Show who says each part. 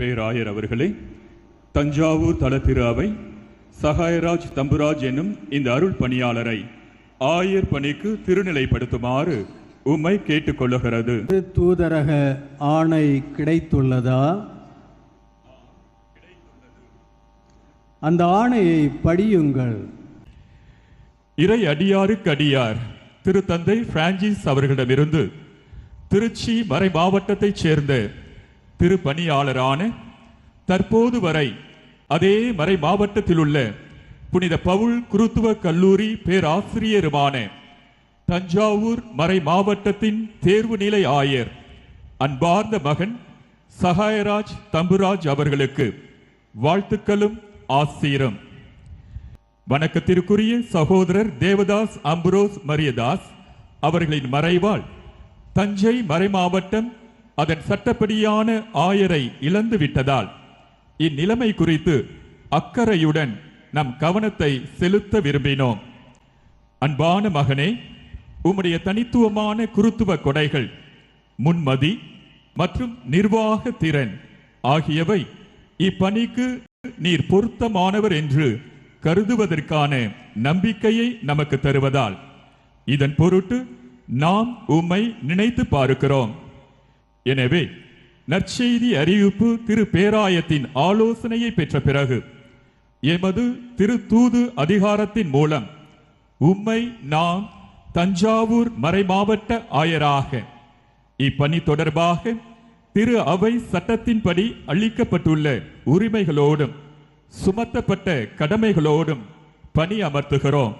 Speaker 1: பேராயர் அவர்களே தஞ்சாவூர் தல திரு அவை சகாயராஜ் தம்புராஜ் என்னும் இந்த அருள் பணியாளரை ஆயர் பணிக்கு திருநிலைப்படுத்துமாறு உம்மை கேட்டுக்கொள்ளுகிறது.
Speaker 2: தூதரக ஆணை கிடைத்துள்ளதா? அந்த ஆணையை படியுங்கள்.
Speaker 1: இறை அடியாருக்கு அடியார் திரு தந்தை பிரான்சிஸ் அவர்களிடமிருந்து திருச்சி மறை மாவட்டத்தைச் சேர்ந்த திருப்பணியாளரான தற்போது வரை அதே மறை மாவட்டத்திலுள்ள புனித பவுல் குருத்துவ கல்லூரி பேராசிரியருமான தஞ்சாவூர் மறை மாவட்டத்தின் தேர்வு நிலை ஆயர் அன்பார்ந்த மகன் சகாயராஜ் தம்புராஜ் அவர்களுக்கு வாழ்த்துக்களும் ஆசீரம். வணக்கத்திற்குரிய சகோதரர் தேவதாஸ் அம்புரோஸ் மரியதாஸ் அவர்களின் மறைவால் தஞ்சை மறைமாவட்டம் அதன் சட்டப்படியான ஆயரை இழந்து விட்டதால் இந்நிலைமை குறித்து அக்கறையுடன் நம் கவனத்தை செலுத்த விரும்பினோம். அன்பான மகனே உம்முடைய தனித்துவமான குருத்துவ கொடைகள் முன்மதி மற்றும் நிர்வாக திறன் ஆகியவை இப்பணிக்கு நீர் பொருத்தமானவர் என்று கருதுவதற்கான நம்பிக்கையை நமக்கு தருவதால் இதன் பொருட்டு நாம் உம்மை நினைத்து பார்க்கிறோம். எனவே நற்செய்தி அறிவிப்பு திரு பேராயத்தின் ஆலோசனையை பெற்ற பிறகு எமது திரு தூது அதிகாரத்தின் மூலம் உம்மை நாம் தஞ்சாவூர் மறைமாவட்ட ஆயராக இப்பணி தொடர்பாக திரு அவை சட்டத்தின்படி அளிக்கப்பட்டுள்ள உரிமைகளோடும் சுமத்தப்பட்ட கடமைகளோடும் பணி அமர்த்துகிறோம்